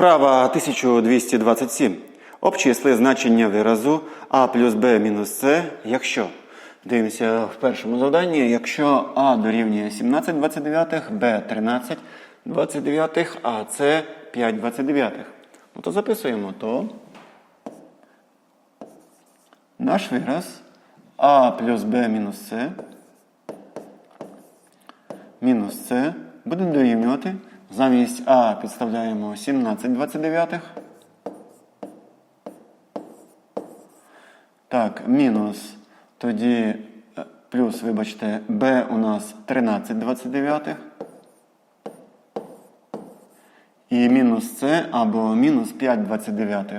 Вправа 1227. Обчисли значення виразу а плюс b мінус c, якщо. Дивимося в першому завданні. Якщо а дорівнює 17 29, b 13 29, а c 5 29. Ну то записуємо то. Наш вираз а плюс b мінус c мінус c буде дорівнювати. Замість А підставляємо 17 29. Так, мінус. Тоді е, плюс, вибачте, b у нас 13 29. І мінус c або мінус 5 29.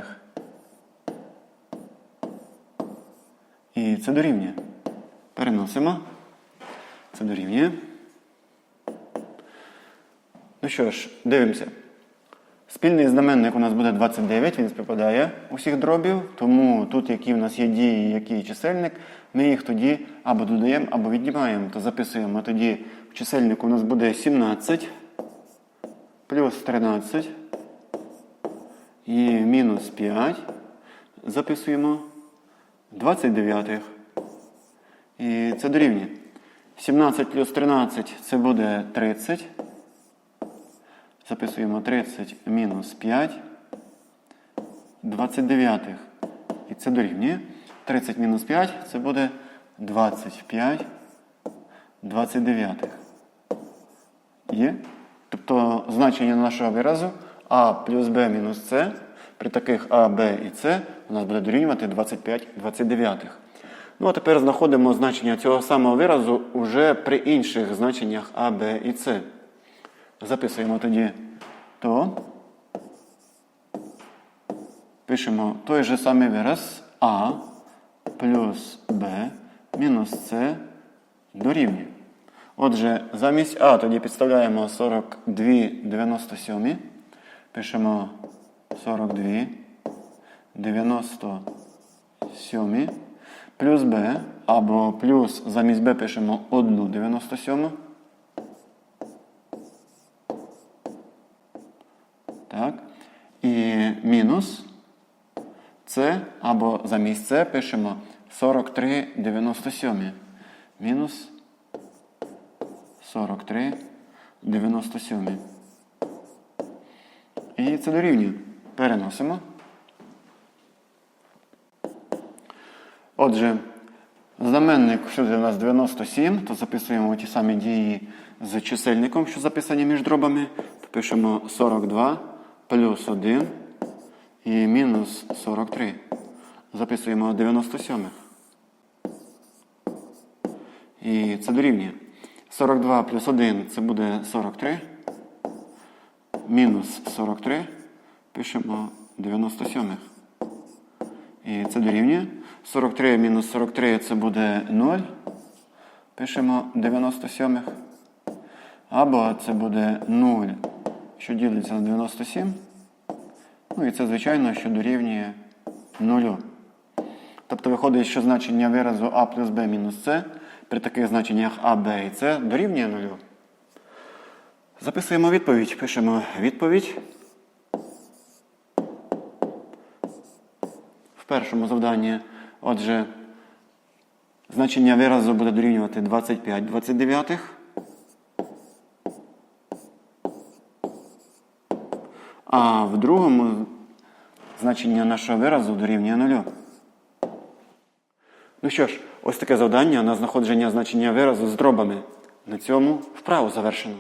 І це дорівнює. Переносимо. Це дорівнює. Ну що ж, дивимося. Спільний знаменник у нас буде 29, він співпадає усіх дробів, тому тут, які в нас є дії, який чисельник, ми їх тоді або додаємо, або віднімаємо, то записуємо. Тоді в чисельнику у нас буде 17 плюс 13 і мінус 5. Записуємо 29. І це дорівнює. 17 плюс 13 це буде 30. Записуємо 30 мінус 5. 29. І це дорівнює. 30 мінус 5 це буде 25 29. Є? Тобто значення нашого виразу А плюс Б мінус С при таких А, Б і С у нас буде дорівнювати 25 29. Ну а тепер знаходимо значення цього самого виразу уже при інших значеннях А, Б і С. Записуємо тоді то. Пишемо той же самий вираз А плюс Б мінус С дорівнює. Отже, замість А тоді підставляємо 42 97. Пишемо 42 97 плюс Б або плюс замість Б пишемо 1 Так. І мінус С або замість С пишемо 43 97. Мінус 43 97. І це дорівнює. Переносимо. Отже, знаменник всюди у нас 97, то записуємо ті самі дії з чисельником, що записані між дробами. Пишемо 42 плюс 1 і мінус 43. Записуємо 97. І це дорівнює. 42 плюс 1 це буде 43. Мінус 43. Пишемо 97. І це дорівнює. 43 мінус 43 це буде 0. Пишемо 97. Або це буде 0, що ділиться на 97. Ну і це, звичайно, що дорівнює 0. Тобто виходить, що значення виразу А плюс Б мінус С при таких значеннях А, Б і С дорівнює 0. Записуємо відповідь. Пишемо відповідь. В першому завданні, отже, значення виразу буде дорівнювати 25 29. А в другому значення нашого виразу дорівнює нулю. Ну що ж, ось таке завдання на знаходження значення виразу з дробами. На цьому вправу завершено.